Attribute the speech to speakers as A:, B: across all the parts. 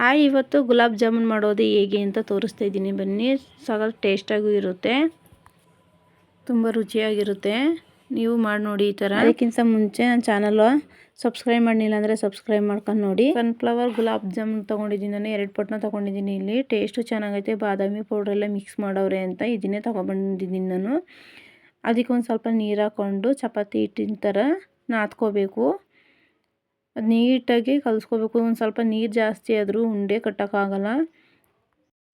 A: Hi ಇವತ್ತು ಗುಲಾಬ್ ಜಾಮೂನ್ ಮಾಡೋದು ಹೇಗೆ ಅಂತ ತೋರಿಸ್ತಾ ಇದ್ದೀನಿ. ಬನ್ನಿ ಸಗಲ್ ಟೇಸ್ಟಾಗೂ ಇರುತ್ತೆ. ತುಂಬ ರುಚಿಯಾಗಿರುತ್ತೆ. ನೀವು ಮಾಡಿ ನೋಡಿ ಈ ಥರ. ಅದಕ್ಕಿಂತ ಮುಂಚೆ ನನ್ನ ಚಾನಲ್ ಸಬ್ಸ್ಕ್ರೈಬ್ ಮಾಡಲಿಲ್ಲ ಅಂದರೆ ಸಬ್ಸ್ಕ್ರೈಬ್ ಮಾಡ್ಕೊಂಡು ನೋಡಿ. ಸನ್ಫ್ಲವರ್ ಗುಲಾಬ್ ಜಾಮೂನ್ ತೊಗೊಂಡಿದ್ದೀನಿ ನಾನು. ಎರಡು ಪಟ್ನ ತೊಗೊಂಡಿದ್ದೀನಿ ಇಲ್ಲಿ. ಟೇಸ್ಟು ಚೆನ್ನಾಗೈತೆ. ಬಾದಾಮಿ ಪೌಡ್ರೆಲ್ಲ ಮಿಕ್ಸ್ ಮಾಡೋರೆ ಅಂತ ಇದನ್ನೇ ತೊಗೊಬಂದಿದ್ದೀನಿ ನಾನು. ಅದಕ್ಕೆ ಒಂದು ಸ್ವಲ್ಪ ನೀರು ಹಾಕ್ಕೊಂಡು ಚಪಾತಿ ಹಿಟ್ಟಿನ ಥರ ನಾದ್ಕೋಬೇಕು. ಅದು ನೀಟಾಗಿ ಕಲಿಸ್ಕೋಬೇಕು. ಒಂದು ಸ್ವಲ್ಪ ನೀರು ಜಾಸ್ತಿ ಆದರೂ ಉಂಡೆ ಕಟ್ಟೋಕ್ಕಾಗಲ್ಲ.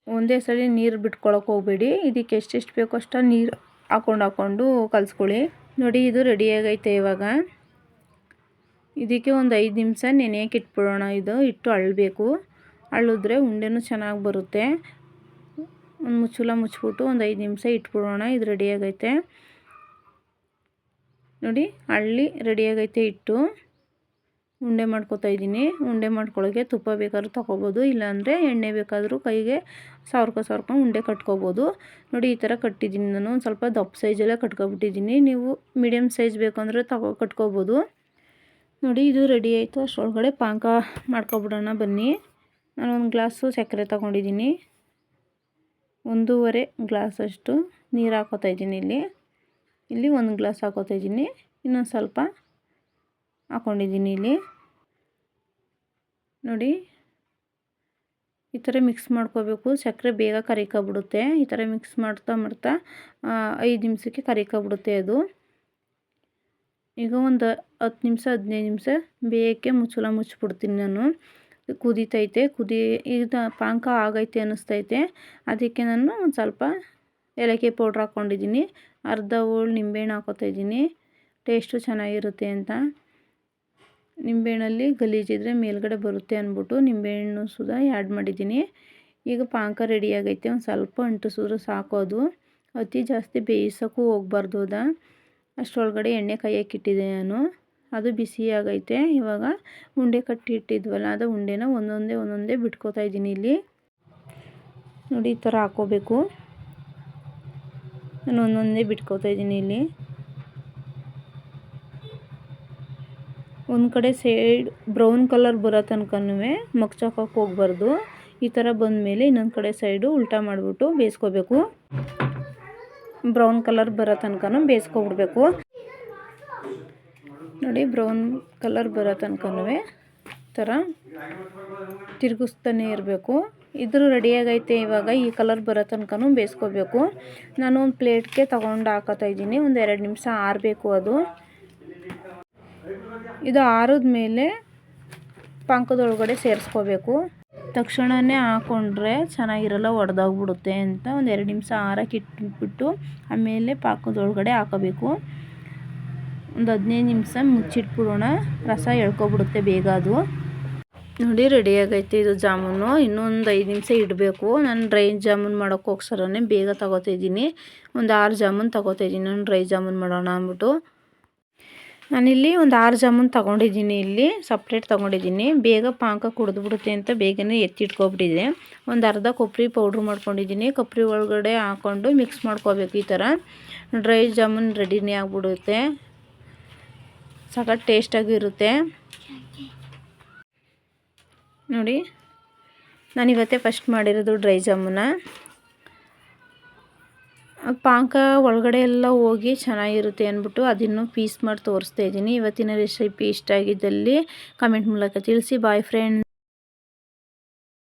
A: ಒಂದೇ ಸಲ ನೀರು ಬಿಟ್ಕೊಳಕ್ಕೆ ಹೋಗಬೇಡಿ. ಇದಕ್ಕೆ ಎಷ್ಟೆಷ್ಟು ಬೇಕೋ ಅಷ್ಟು ನೀರು ಹಾಕ್ಕೊಂಡು ಹಾಕ್ಕೊಂಡು ಕಲಿಸ್ಕೊಳ್ಳಿ. ನೋಡಿ ಇದು ರೆಡಿಯಾಗೈತೆ ಇವಾಗ. ಇದಕ್ಕೆ ಒಂದು ಐದು ನಿಮಿಷ ನೆನೆಯಕ್ಕೆ ಇಟ್ಬಿಡೋಣ. ಇದು ಇಟ್ಟು ಅಳ್ಳಬೇಕು ಅಳ್ಳಿದ್ರೆ ಉಂಡೆನೂ ಚೆನ್ನಾಗಿ ಬರುತ್ತೆ. ಒಂದು ಮುಚ್ಚುಲ ಮುಚ್ಚಿಬಿಟ್ಟು ಒಂದು ಐದು ನಿಮಿಷ ಇಟ್ಬಿಡೋಣ. ಇದು ರೆಡಿಯಾಗೈತೆ ನೋಡಿ, ಅಳ್ಳಿ ರೆಡಿಯಾಗೈತೆ ಇಟ್ಟು ಉಂಡೆ ಮಾಡ್ಕೊತಾ ಇದ್ದೀನಿ. ಉಂಡೆ ಮಾಡ್ಕೊಳ್ಳೋಕ್ಕೆ ತುಪ್ಪ ಬೇಕಾದ್ರೂ ತೊಗೋಬೋದು, ಇಲ್ಲಾಂದರೆ ಎಣ್ಣೆ ಬೇಕಾದರೂ ಕೈಗೆ ಸಾವಿರಕ ಸಾವಿರಕ ಉಂಡೆ ಕಟ್ಕೋಬೋದು. ನೋಡಿ, ಈ ಥರ ಕಟ್ಟಿದ್ದೀನಿ ನಾನು. ಒಂದು ಸ್ವಲ್ಪ ದಪ್ಪ ಸೈಜಲ್ಲೇ ಕಟ್ಕೊಬಿಟ್ಟಿದ್ದೀನಿ. ನೀವು ಮೀಡಿಯಮ್ ಸೈಜ್ ಬೇಕಂದರೆ ತಗೋ, ಕಟ್ಕೋಬೋದು. ನೋಡಿ, ಇದು ರೆಡಿ ಆಯಿತು. ಅಷ್ಟರೊಳಗಡೆ ಪಾಕ ಮಾಡ್ಕೊಬಿಡೋಣ ಬನ್ನಿ. ನಾನು ಒಂದು ಗ್ಲಾಸು ಸಕ್ಕರೆ ತಗೊಂಡಿದ್ದೀನಿ. ಒಂದೂವರೆ ಗ್ಲಾಸಷ್ಟು ನೀರು ಹಾಕೋತಾ ಇದ್ದೀನಿ ಇಲ್ಲಿ. ಇಲ್ಲಿ ಒಂದು ಗ್ಲಾಸ್ ಹಾಕೋತಾ ಇದ್ದೀನಿ. ಇನ್ನೊಂದು ಸ್ವಲ್ಪ ಹಾಕ್ಕೊಂಡಿದ್ದೀನಿ ಇಲ್ಲಿ. ನೋಡಿ. ಈ ಥರ ಮಿಕ್ಸ್ ಮಾಡ್ಕೋಬೇಕು. ಸಕ್ಕರೆ ಬೇಗ ಕರಿಕೊಬಿಡುತ್ತೆ. ಈ ಥರ ಮಿಕ್ಸ್ ಮಾಡ್ತಾ ಮಾಡ್ತಾ ಐದು ನಿಮಿಷಕ್ಕೆ ಕರಿಕೊಬಿಡುತ್ತೆ ಅದು. ಈಗ ಒಂದು ಹತ್ತು ನಿಮಿಷ, ಹದಿನೈದು ನಿಮಿಷ ಬೇಯಕ್ಕೆ ಮುಚ್ಚಲ ಮುಚ್ಚಿಬಿಡ್ತೀನಿ ನಾನು. ಕುದೀತೈತೆ. ಕುದಿ ಈಗ ಪಾಕ ಆಗೈತೆ ಅನ್ನಿಸ್ತೈತೆ. ಅದಕ್ಕೆ ನಾನು ಒಂದು ಸ್ವಲ್ಪ ಏಲಕ್ಕಿ ಪೌಡ್ರ್ ಹಾಕ್ಕೊಂಡಿದ್ದೀನಿ ಅರ್ಧ ಹೋಳು ನಿಂಬೆಹಣ್ಣು ಹಾಕೋತಾ ಇದ್ದೀನಿ. ಟೇಸ್ಟು ಚೆನ್ನಾಗಿರುತ್ತೆ ಅಂತ. ನಿಂಬೆಹಣ್ಣಲ್ಲಿ ಗಲೀಜಿದ್ರೆ ಮೇಲ್ಗಡೆ ಬರುತ್ತೆ ಅಂದ್ಬಿಟ್ಟು ನಿಂಬೆಹಣ್ಣು ಸುದಾ ಆ್ಯಡ್ ಮಾಡಿದ್ದೀನಿ. ಈಗ ಪಾಕ ರೆಡಿಯಾಗೈತೆ ಒಂದು ಸ್ವಲ್ಪ ಅಂಟಿಸಿದ್ರೆ ಸಾಕು ಅದು. ಅತಿ ಜಾಸ್ತಿ ಬೇಯಿಸೋಕ್ಕೂ ಹೋಗ್ಬಾರ್ದು ಅದ. ಅಷ್ಟರೊಳಗಡೆ ಎಣ್ಣೆ ಕಾಯಕ್ಕೆ ಇಟ್ಟಿದ್ದೆ ನಾನು. ಅದು ಬಿಸಿ ಆಗೈತೆ. ಇವಾಗ ಉಂಡೆ ಕಟ್ಟಿ ಇಟ್ಟಿದ್ವಲ್ಲ, ಅದು ಉಂಡೆನ ಒಂದೊಂದೇ ಒಂದೊಂದೇ ಬಿಟ್ಕೋತಾ ಇದ್ದೀನಿ ಇಲ್ಲಿ. ನೋಡಿ ಈ ಥರ ಹಾಕೋಬೇಕು. ನಾನು ಒಂದೊಂದೇ ಬಿಟ್ಕೋತಾ ಇದ್ದೀನಿ ಇಲ್ಲಿ. ಒಂದು ಕಡೆ ಸೈಡ್ ಬ್ರೌನ್ ಕಲರ್ ಬರೋ ತನಕನೂ ಮಗ್ಚಾಕೋಕೆ ಹೋಗ್ಬಾರ್ದು. ಈ ಥರ ಬಂದಮೇಲೆ ಇನ್ನೊಂದು ಕಡೆ ಸೈಡು ಉಲ್ಟಾ ಮಾಡಿಬಿಟ್ಟು ಬೇಯಿಸ್ಕೋಬೇಕು. ಬ್ರೌನ್ ಕಲರ್ ಬರೋ ತನಕನೂ ಬೇಯಿಸ್ಕೊಬಿಡ್ಬೇಕು. ನೋಡಿ ಬ್ರೌನ್ ಕಲರ್ ಬರೋ ತನಕನೂ ಥರ ತಿರುಗಿಸ್ತಾನೆ ಇರಬೇಕು. ಇದ್ರೂ ರೆಡಿಯಾಗೈತೆ ಇವಾಗ, ಈ ಕಲರ್ ಬರೋ ತನಕನೂ ಬೇಯಿಸ್ಕೋಬೇಕು. ನಾನು ಒಂದು ಪ್ಲೇಟ್ಗೆ ತೊಗೊಂಡು ಹಾಕೋತಾ ಇದ್ದೀನಿ, ಒಂದು ಎರಡು ನಿಮಿಷ ಆರಬೇಕು ಅದು. ಇದು ಆರದ ಮೇಲೆ ಪಂಕದೊಳಗಡೆ ಸೇರಿಸ್ಕೋಬೇಕು. ತಕ್ಷಣವೇ ಹಾಕ್ಕೊಂಡ್ರೆ ಚೆನ್ನಾಗಿರಲ್ಲ, ಒಡೆದೋಗ್ಬಿಡುತ್ತೆ ಅಂತ ಒಂದು ಎರಡು ನಿಮಿಷ ಆರಕ್ಕೆ ಇಟ್ಬಿಟ್ಟು ಆಮೇಲೆ ಪಾಕದೊಳಗಡೆ ಹಾಕೋಬೇಕು. ಒಂದು ಹದಿನೈದು ನಿಮಿಷ ಮುಚ್ಚಿಟ್ಬಿಡೋಣ, ರಸ ಎಳ್ಕೊಬಿಡುತ್ತೆ ಬೇಗ ಅದು. ನೋಡಿ ರೆಡಿಯಾಗೈತೆ ಇದು ಜಾಮೂನು. ಇನ್ನೊಂದು ಐದು ನಿಮಿಷ ಇಡಬೇಕು. ನಾನು ಡ್ರೈ ಜಾಮೂನ್ ಹೋಗ್ಸರೇ ಬೇಗ ತಗೋತಾಯಿದ್ದೀನಿ ಒಂದು ಆರು ಜಾಮೂನ್ ತಗೋತಾಯಿದ್ದೀನಿ ನಾನು ಡ್ರೈ ಜಾಮೂನ್ ಮಾಡೋಣ ಅಂದ್ಬಿಟ್ಟು. ನಾನಿಲ್ಲಿ ಒಂದು ಆರು ಜಾಮೂನ್ ತೊಗೊಂಡಿದ್ದೀನಿ ಇಲ್ಲಿ ಸಪ್ರೇಟ್ ತೊಗೊಂಡಿದ್ದೀನಿ. ಬೇಗ ಪಾಕ ಕುಡಿದ್ಬಿಡುತ್ತೆ ಅಂತ ಬೇಗನೆ ಎತ್ತಿಟ್ಕೊಬಿಟ್ಟಿದೆ. ಒಂದು ಅರ್ಧ ಕೊಬ್ಬರಿ ಪೌಡ್ರ್ ಮಾಡ್ಕೊಂಡಿದ್ದೀನಿ. ಕೊಬ್ಬರಿ ಒಳಗಡೆ ಹಾಕ್ಕೊಂಡು ಮಿಕ್ಸ್ ಮಾಡ್ಕೋಬೇಕು ಈ ಥರ. ಡ್ರೈ ಜಾಮೂನ್ ರೆಡಿನೇ ಆಗಿಬಿಡುತ್ತೆ. ಸಖತ್ ಟೇಸ್ಟಾಗಿರುತ್ತೆ ನೋಡಿ, ನಾನಿವತ್ತೇ ಫಸ್ಟ್ ಮಾಡಿರೋದು ಡ್ರೈ ಜಾಮೂನ. ಪಾಕ ಒಳಗಡೆ ಎಲ್ಲ ಹೋಗಿ ಚೆನ್ನಾಗಿರುತ್ತೆ ಅಂದ್ಬಿಟ್ಟು ಅದನ್ನು ಪೀಸ್ ಮಾಡಿ ತೋರಿಸ್ತಾ ಇದ್ದೀನಿ. ಇವತ್ತಿನ ರೆಸಿಪಿ ಇಷ್ಟ ಆಗಿದ್ದಲ್ಲಿ ಕಮೆಂಟ್ ಮೂಲಕ ತಿಳಿಸಿ. Boy friend